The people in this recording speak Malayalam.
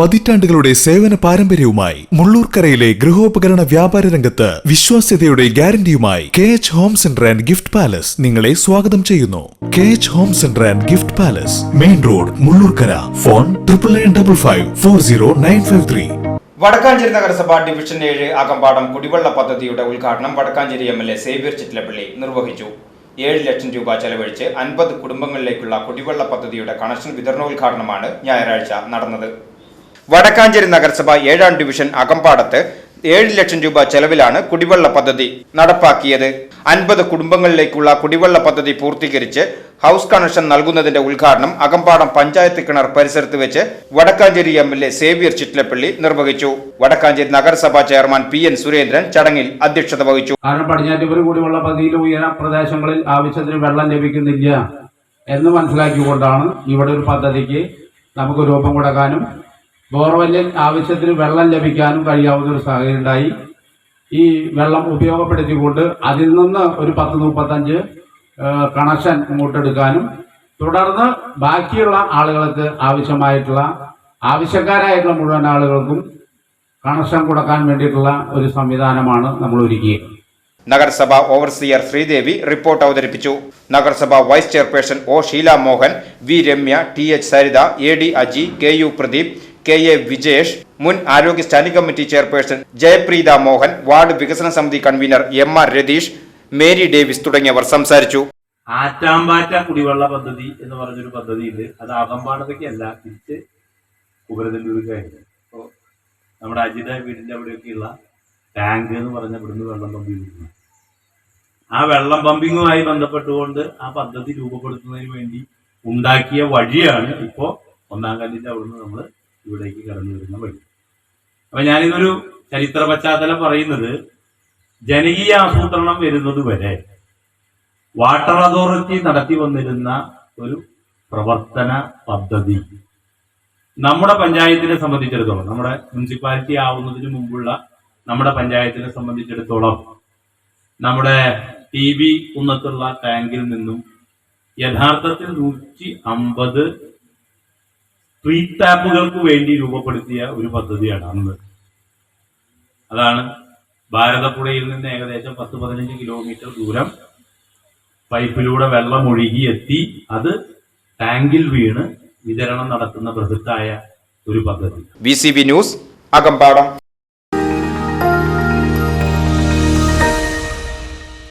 പതിറ്റാണ്ടുകളുടെ സേവന പാരമ്പര്യവുമായി മുള്ളൂർക്കരയിലെ ഗൃഹോപകരണ വ്യാപാര രംഗത്ത് വിശ്വാസ്യതയുടെ ഗ്യാരണ്ടിയുമായി K H home centre and gift palace നിങ്ങളെ സ്വാഗതം ചെയ്യുന്നു. K H home centre and gift palace main road Mullurkara. Phone triple nine double five four zero nine five three. Vadakkanchery നഗരസഭ ഡിവിഷൻ ഏഴ് അകമ്പാടം കുടിവെള്ള പദ്ധതിയുടെ ഉദ്ഘാടനം Vadakkanchery M L A Xavier Chittilappilly നിർവഹിച്ചു. ഏഴ് ലക്ഷം രൂപ ചെലവഴിച്ച് അൻപത് കുടുംബങ്ങളിലേക്കുള്ള കുടിവെള്ള പദ്ധതിയുടെ കണക്ഷൻ വിതരണോദ്ഘാടനമാണ് ഞായറാഴ്ച നടന്നത്. വടക്കാഞ്ചേരി നഗരസഭ ഏഴാം ഡിവിഷൻ അകമ്പാടത്ത് ഏഴ് ലക്ഷം രൂപ ചെലവിലാണ് കുടിവെള്ള പദ്ധതി നടപ്പാക്കിയത്. അൻപത് കുടുംബങ്ങളിലേക്കുള്ള കുടിവെള്ള പദ്ധതി പൂർത്തീകരിച്ച് ഹൗസ് കണക്ഷൻ നൽകുന്നതിന്റെ ഉദ്ഘാടനം അകമ്പാടം പഞ്ചായത്ത് കിണർ പരിസരത്ത് വെച്ച് Vadakkanchery M L A Xavier Chittilappilly നിർവഹിച്ചു. വടക്കാഞ്ചേരി നഗരസഭാ ചെയർമാൻ പി എൻ സുരേന്ദ്രൻ ചടങ്ങിൽ അധ്യക്ഷത വഹിച്ചു. കാരണം പടിഞ്ഞാറ്റുപുര കുടിവെള്ള പദ്ധതിയിൽ ഉയര പ്രദേശങ്ങളിൽ ആവശ്യത്തിന് വെള്ളം ലഭിക്കുന്നില്ല എന്ന് മനസ്സിലാക്കിക്കൊണ്ടാണ് ഇവിടെ ഒരു പദ്ധതിക്ക് നമുക്ക് രൂപം കൊടുക്കാനും ബോർവെല്ലിൽ ആവശ്യത്തിന് വെള്ളം ലഭിക്കാനും കഴിയാവുന്ന ഒരു സാഹചര്യം ഉണ്ടായി. ഈ വെള്ളം ഉപയോഗപ്പെടുത്തിക്കൊണ്ട് അതിൽ നിന്ന് ഒരു പത്ത് മുപ്പത്തഞ്ച് കണക്ഷൻ ഇങ്ങോട്ടെടുക്കാനും തുടർന്ന് ബാക്കിയുള്ള ആളുകൾക്ക് ആവശ്യമായിട്ടുള്ള ആവശ്യക്കാരായിട്ടുള്ള മുഴുവൻ ആളുകൾക്കും കണക്ഷൻ കൊടുക്കാൻ വേണ്ടിയിട്ടുള്ള ഒരു സംവിധാനമാണ് നമ്മൾ ഒരുക്കിയത്. നഗരസഭ ഓവർസിയർ ശ്രീദേവി റിപ്പോർട്ട് അവതരിപ്പിച്ചു. നഗരസഭ vice chairperson O Sheela Mohan V Ramya T H Saritha A D Aji K U Pradeep K A Vijesh മുൻ ആരോഗ്യ standing committee chairperson Jayapreetha Mohan ward വികസന സമിതി convener M R Ratheesh Mary Davis തുടങ്ങിയവർ സംസാരിച്ചു. ആറ്റാമ്പാറ്റ കുടിവെള്ള പദ്ധതി എന്ന് പറഞ്ഞൊരു പദ്ധതിയുണ്ട് അത് അകമ്പാടത്തേക്കല്ല തിരിച്ച് കുബരനെല്ലൂർക്കായിരുന്നു അപ്പോൾ നമ്മുടെ അജിത വീടിന്റെ അവിടെയൊക്കെയുള്ള ടാങ്ക് എന്ന് പറഞ്ഞ ഇവിടുന്ന് വെള്ളം പമ്പ് ചെയ്യുന്നു ആ വെള്ളം പമ്പിങ്ങുമായി ബന്ധപ്പെട്ടുകൊണ്ട് ആ പദ്ധതി രൂപപ്പെടുത്തുന്നതിന് വേണ്ടി ഉണ്ടാക്കിയ വഴിയാണ് ഇപ്പോൾ ഒന്നാം കല്ലിന്റെ അവിടുന്ന് നമ്മൾ ഇവിടേക്ക് കടന്നു വരുന്ന വഴി. അപ്പൊ ഞാനിതൊരു ചരിത്ര പശ്ചാത്തലം പറയുന്നത് ജനകീയ ആസൂത്രണം വരുന്നത് വരെ വാട്ടർ അതോറിറ്റി നടത്തി വന്നിരുന്ന ഒരു പ്രവർത്തന പദ്ധതി നമ്മുടെ പഞ്ചായത്തിനെ സംബന്ധിച്ചിടത്തോളം നമ്മുടെ മുനിസിപ്പാലിറ്റി ആവുന്നതിന് മുമ്പുള്ള നമ്മുടെ പഞ്ചായത്തിനെ സംബന്ധിച്ചിടത്തോളം നമ്മുടെ ടി വി കുന്നത്തുള്ള ടാങ്കിൽ നിന്നും യഥാർത്ഥത്തിൽ നൂറ്റി അമ്പത് സ്ട്രീറ്റ് ടാപ്പുകൾക്ക് വേണ്ടി രൂപപ്പെടുത്തിയ ഒരു പദ്ധതിയാണ് അന്ന്. അതാണ് ഭാരതപ്പുഴയിൽ നിന്ന് ഏകദേശം പത്ത് പതിനഞ്ച് കിലോമീറ്റർ ദൂരം പൈപ്പിലൂടെ വെള്ളം ഒഴുകി എത്തി. അത് ടാങ്കിൽ വീണ് വിതരണം നടത്തുന്ന ബൃഹത്തായ ഒരു പദ്ധതി. B news Akampadam.